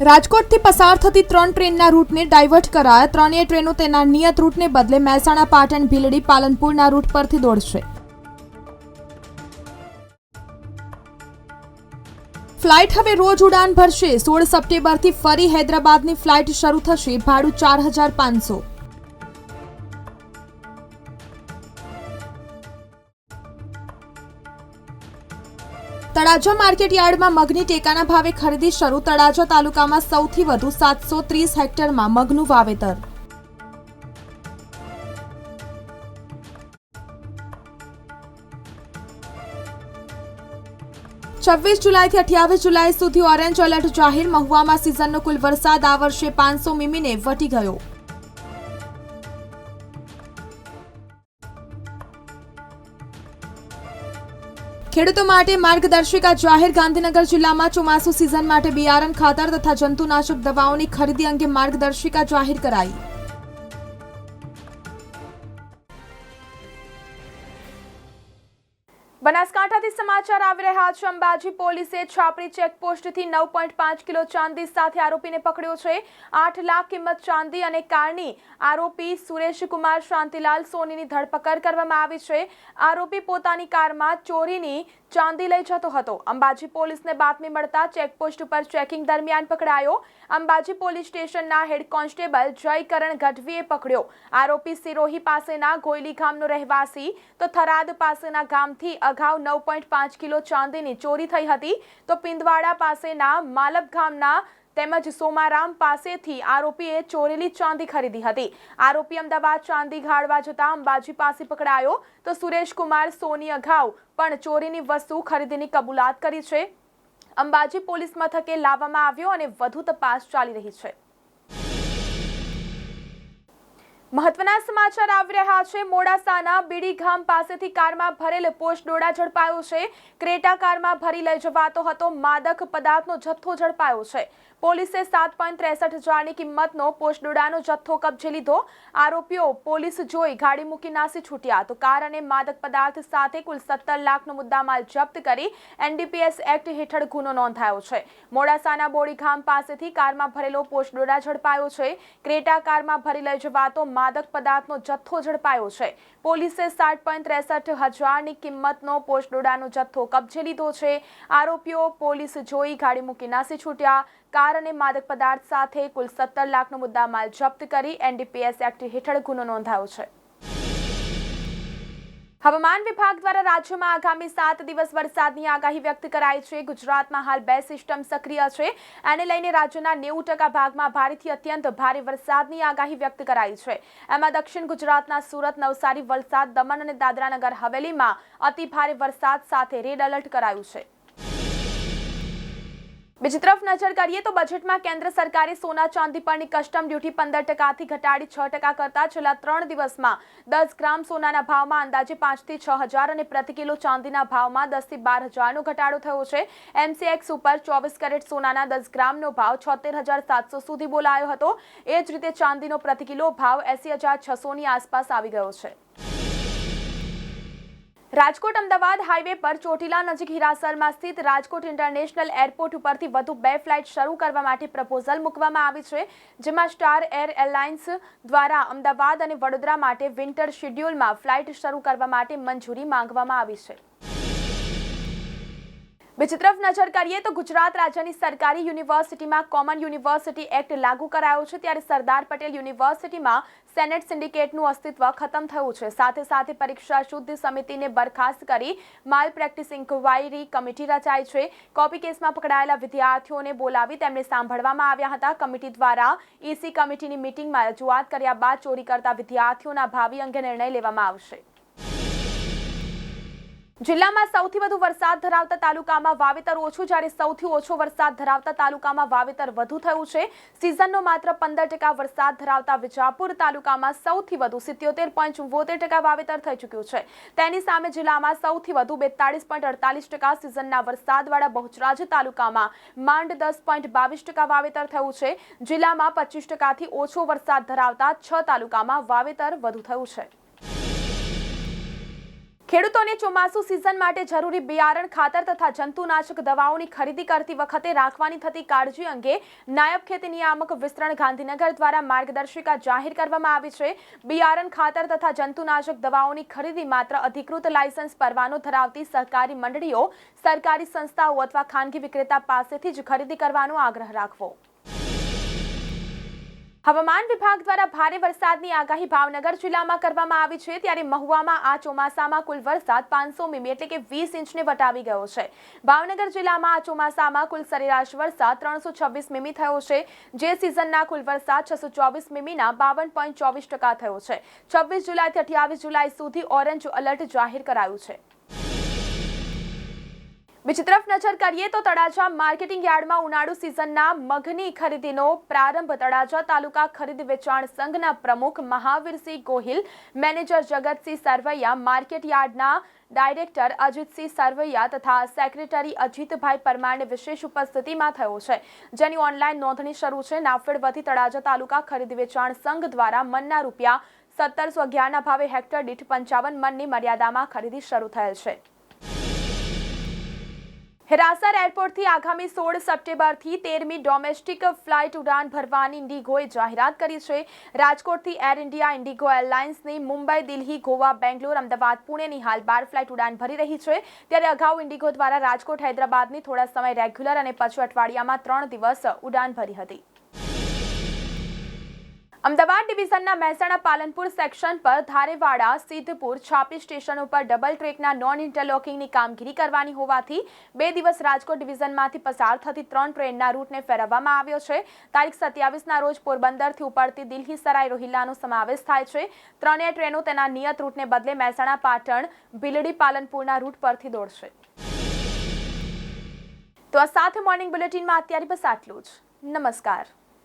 રાજકોટથી પસાર થતી ત્રણ ટ્રેનના રૂટને ડાયવર્ટ કરાયા. ત્રણેય ટ્રેનો તેના નિયત રૂટને બદલે મહેસાણા, પાટણ, ભીલડી, પાલનપુરના રૂટ પરથી દોડશે. ફ્લાઇટ હવે રોજ ઉડાન ભરશે. સોળ સપ્ટેમ્બરથી ફરી હૈદરાબાદની ફ્લાઇટ શરૂ થશે. ભાડું ચાર હજાર પાંચસો. તળાજા માર્કેટ યાર્ડમાં મગની ટેકાના ભાવે ખરીદી શરૂ. તળાજા તાલુકામાં સૌથી વધુ સાતસો ત્રીસ હેક્ટરમાં મગનું વાવેતર. છવ્વીસ જુલાઈથી અઠ્યાવીસ જુલાઈ સુધી ઓરેન્જ એલર્ટ જાહેર. મહુવામાં સિઝનનો કુલ વરસાદ આ વર્ષે પાંચસો મીમીને વટી ગયો. ખેડૂતો માટે માર્ગદર્શિકા જાહેર ગાંધીનગર જિલ્લામાં ચોમાસુ સિઝન માટે બિયારણ, ખાતર તથા જંતુનાશક દવાઓની ખરીદી અંગે માર્ગદર્શિકા જાહેર કરાઈ. બનાસકાંઠાથી સમાચાર આવી રહ્યા છે. અંબાજી પોલીસે છાપરી ચેકપોસ્ટથી નવ પોઈન્ટ પાંચ કિલો ચાંદી સાથે આરોપીને પકડ્યો છે. આઠ લાખ કિંમત ચાંદી અને કારની આરોપી સુરેશકુમાર શાંતિલાલ સોનીની ધરપકડ કરવામાં આવી છે. આરોપી પોતાની કારમાં ચોરીની ચાંદી લઈ જતો હતો. અંબાજી પોલીસને બાતમી મળતા ચેકપોસ્ટ ઉપર ચેકિંગ દરમિયાન પકડાયો. અંબાજી પોલીસ સ્ટેશનના હેડ કોન્સ્ટેબલ જયકરણ ગઢવીએ પકડ્યો. આરોપી સિરોહી પાસેના ગોયલી ગામનો રહેવાસી તો થરાદ પાસેના ગામથી અગાઉ નવ પોઈન્ટ પાંચ કિલો ચાંદીની ચોરી થઈ હતી. તો પિંદવાડા પાસેના માલબ ગામના તેમજ સોમારામ પાસેથી આરોપીએ ચોરેલી ચાંદી ખરીદી હતી. આરોપી અમદાવાદ ચાંદી ઘાડવા જતા અંબાજી પાસે પકડાયો. તો સુરેશકુમાર સોની અગાઉ પણ ચોરીની વસ્તુ ખરીદીની કબૂલાત કરી છે. અંબાજી પોલીસ મથકે લાવવામાં આવ્યો અને વધુ તપાસ ચાલી રહી છે. મહત્વના સમાચાર આવી રહ્યા છે. મોડાસાના બીડી ગામ પાસેથી કારમાં ભરેલ ડોડા ઝડપાયો છે. ક્રેટા કારમાં ભરી લઈ જવાતો હતો. માદક પદાર્થનો જથ્થો ઝડપાયો છે. પોલીસે સાત પોઈન્ટ ત્રેસઠ હજારની કિંમતનો પોસ્ટ ડોડાનો જથ્થો કબજે લીધો. આરોપીઓ પોલીસ જોઈ ગાડી મૂકી નાસી છૂટ્યા તો કાર અને માદક પદાર્થ સાથે કુલ સત્તર લાખનો મુદ્દામાલ જપ્ત કરી એનડીપીએસ એક્ટ હેઠળ ગુનો નોંધાયો છે. મોડાસાના બોડી ગામ પાસેથી કારમાં ભરેલો પોસ્ટ ડોડા ઝડપાયો છે. ક્રેટા કારમાં ભરી લઈ જવાતો માદક પદાર્થનો જથ્થો ઝડપાયો છે. પોલીસે સાત પોઈન્ટ ત્રેસઠ હજારની કિંમતનો પોસ્ટ ડોડાનો જથ્થો કબજે લીધો છે. આરોપીઓ પોલીસ જોઈ ગાડી મૂકી નાસી છૂટ્યા. કાર અને માદક પદાર્થ સાથે કુલ સત્તર લાખનો મુદ્દામાલ જપ્ત કરી એનડીપીએસ એક્ટ હેઠળ ગુનો નોંધાયો છે. હવામાન વિભાગ દ્વારા રાજ્યમાં આગામી સાત દિવસ વરસાદની આગાહી વ્યક્ત કરાઈ છે. ગુજરાતમાં હાલ બે સિસ્ટમ સક્રિય છે. એને લઈને રાજ્યના નેવું ટકા ભાગમાં ભારેથી અત્યંત ભારે વરસાદની આગાહી વ્યક્ત કરાઈ છે. એમાં દક્ષિણ ગુજરાતના સુરત, નવસારી, વલસાડ, દમણ અને દાદરાનગર હવેલીમાં અતિ ભારે વરસાદ સાથે રેડ એલર્ટ કરાયું છે. બીજી તરફ નજર કરીએ તો બજેટમાં કેન્દ્ર સરકારે સોના, ચાંદી પરની કસ્ટમ ડ્યુટી પંદર ટકાથી ઘટાડી છ ટકા કરતા છેલ્લા ત્રણ દિવસમાં દસ ગ્રામ સોનાના ભાવમાં અંદાજે પાંચથી છ હજાર અને પ્રતિ કિલો ચાંદીના ભાવમાં દસથી બાર હજારનો ઘટાડો થયો છે. એમસીએક્સ ઉપર ચોવીસ કેરેટ સોનાના દસ ગ્રામનો ભાવ છોતેર હજાર સાતસો સુધી બોલાયો હતો. એ જ રીતે ચાંદીનો પ્રતિ કિલો ભાવ એસી હજાર છસોની આસપાસ આવી ગયો છે. રાજકોટ અમદાવાદ હાઈવે પર ચોટીલા નજીક હિરાસરમાં સ્થિત રાજકોટ ઇન્ટરનેશનલ એરપોર્ટ ઉપરથી વધુ બે ફ્લાઇટ શરૂ કરવા માટે પ્રપોઝલ મૂકવામાં આવી છે, જેમાં સ્ટાર એર એરલાઇન્સ દ્વારા અમદાવાદ અને વડોદરા માટે વિન્ટર શેડ્યુલમાં ફ્લાઇટ શરૂ કરવા માટે મંજૂરી માંગવામાં આવી છે. બીજી તરફ નજર કરીએ તો ગુજરાત રાજ્યની સરકારી યુનિવર્સિટીમાં કોમન યુનિવર્સિટી એક્ટ લાગુ કરાયો છે ત્યારે સરદાર પટેલ યુનિવર્સિટીમાં સેનેટ સિન્ડિકેટનું અસ્તિત્વ ખતમ થયું છે. સાથે સાથે પરીક્ષા શુદ્ધ સમિતિને બરખાસ્ત કરી માલ પ્રેક્ટિસ ઇન્ક્વાયરી કમિટી રચાઈ છે. કોપી કેસમાં પકડાયેલા વિદ્યાર્થીઓને બોલાવી તેમને સાંભળવામાં આવ્યા હતા. કમિટી દ્વારા ઈસી કમિટીની મિટિંગમાં રજૂઆત કર્યા બાદ ચોરી કરતા વિદ્યાર્થીઓના ભાવિ અંગે નિર્ણય લેવામાં આવશે. જિલ્લામાં સૌથી વધુ વરસાદ ધરાવતા તાલુકામાં વાવેતર ઓછું, જ્યારે સૌથી ઓછો વરસાદ ધરાવતા તાલુકામાં વાવેતર વધુ થયું છે. સિઝનનો માત્ર પંદર ટકા વરસાદ ધરાવતા વિજાપુર તાલુકામાં સૌથી વધુ સિત્યોતેર પોઈન્ટ ચુંવોતેર ટકા વાવેતર થઈ ચૂક્યું છે. તેની સામે જિલ્લામાં સૌથી વધુ બેતાળીસ પોઈન્ટ અડતાલીસ ટકા સિઝનના વરસાદવાળા બહુચરાજ તાલુકામાં માંડ દસ પોઈન્ટ બાવીસ ટકા વાવેતર થયું છે. જિલ્લામાં પચીસ ટકાથી ઓછો વરસાદ ધરાવતા છ તાલુકામાં વાવેતર વધુ થયું છે. ખેડૂતોને ચોમાસુ સિઝન માટે જરૂરી બિયારણ, ખાતર તથા જંતુનાશક દવાઓની ખરીદી કરતી વખતે રાખવાની થતી કાળજી અંગે નાયબ ખેતી નિયામક વિસ્તરણ ગાંધીનગર દ્વારા માર્ગદર્શિકા જાહેર કરવામાં આવી છે. બિયારણ, ખાતર તથા જંતુનાશક દવાઓની ખરીદી માત્ર અધિકૃત લાયસન્સ પરવાનો ધરાવતી સહકારી મંડળીઓ, સરકારી સંસ્થાઓ અથવા ખાનગી વિક્રેતા પાસેથી જ ખરીદી કરવાનો આગ્રહ રાખવો. હવામાન વિભાગ દ્વારા ભારે વરસાદની આગાહી ભાવનગર જિલ્લામાં કરવામાં આવી છે. ત્યારે મહુવામાં આ ચોમાસામાં કુલ વરસાદ પાંચસો મીમી એટલે કે વીસ ઇંચને વટાવી ગયો છે. ભાવનગર જિલ્લામાં આ ચોમાસામાં કુલ સરેરાશ વરસાદ ત્રણસો છવ્વીસ મીમી થયો છે. જે સિઝનના કુલ વરસાદ છસો ચોવીસ મીમીના બાવન પોઈન્ટ ચોવીસ ટકા થયો છે. છવ્વીસ જુલાઈથી અઠ્યાવીસ જુલાઈ સુધી ઓરેન્જ એલર્ટ જાહેર કરાયું છે. બીજી તરફ નજર કરીએ તો તળાજા માર્કેટિંગ યાર્ડમાં ઉનાળુ સિઝનના મગની ખરીદીનો પ્રારંભ તળાજા તાલુકા ખરીદ વેચાણ સંઘના પ્રમુખ મહાવીરસિંહ ગોહિલ, મેનેજર જગતસિંહ સરવૈયા, માર્કેટ યાર્ડના ડાયરેક્ટર અજીતસિંહ સરવૈયા તથા સેક્રેટરી અજીતભાઈ પરમારની વિશેષ ઉપસ્થિતિમાં થયો છે. જેની ઓનલાઈન નોંધણી શરૂ છે. નાફેડ વતી તળાજા તાલુકા ખરીદ વેચાણ સંઘ દ્વારા મનના રૂપિયા સત્તરસો અગિયારના ભાવે હેક્ટર દીઠ પંચાવન મનની મર્યાદામાં ખરીદી શરૂ થયેલ છે. હિરાસર એરપોર્ટથી આગામી સોળ સપ્ટેમ્બરથી તેરમી ડોમેસ્ટિક ફ્લાઇટ ઉડાન ભરવાની ઇન્ડિગોએ જાહેરાત કરી છે. રાજકોટથી એર ઇન્ડિયા, ઇન્ડિગો એરલાઇન્સની મુંબઈ, દિલ્હી, ગોવા, બેંગ્લોર, અમદાવાદ, પુણેની હાલ બાર ફ્લાઇટ ઉડાન ભરી રહી છે. ત્યારે અગાઉ ઇન્ડિગો દ્વારા રાજકોટ, હૈદરાબાદની થોડા સમય રેગ્યુલર અને પછી અઠવાડિયામાં ત્રણ દિવસ ઉડાન ભરી હતી. અમદાવાદ ડિવિઝનના મહેસાણા પાલનપુર સેક્શન પર ધારેવાડા, સિદ્ધપુર, છાપી સ્ટેશન ઉપર ડબલ ટ્રેકના નોન ઇન્ટરલોકિંગની કામગીરી કરવાની હોવાથી બે દિવસ રાજકોટ ડિવિઝનમાંથી પસાર થતી ત્રણ ટ્રેનના રૂટને ફેરવવામાં આવ્યો છે. તારીખ સત્યાવીસના રોજ પોરબંદરથી ઉપડતી દિલ્હી સરાય રોહિલ્લાનો સમાવેશ થાય છે. ત્રણેય ટ્રેનો તેના નિયત રૂટને બદલે મહેસાણા, પાટણ, ભીલડી, પાલનપુરના રૂટ પરથી દોડશે. તો આ સાથે મોર્નિંગ બુલેટિનમાં અત્યારે બસ આટલું જ. નમસ્કાર.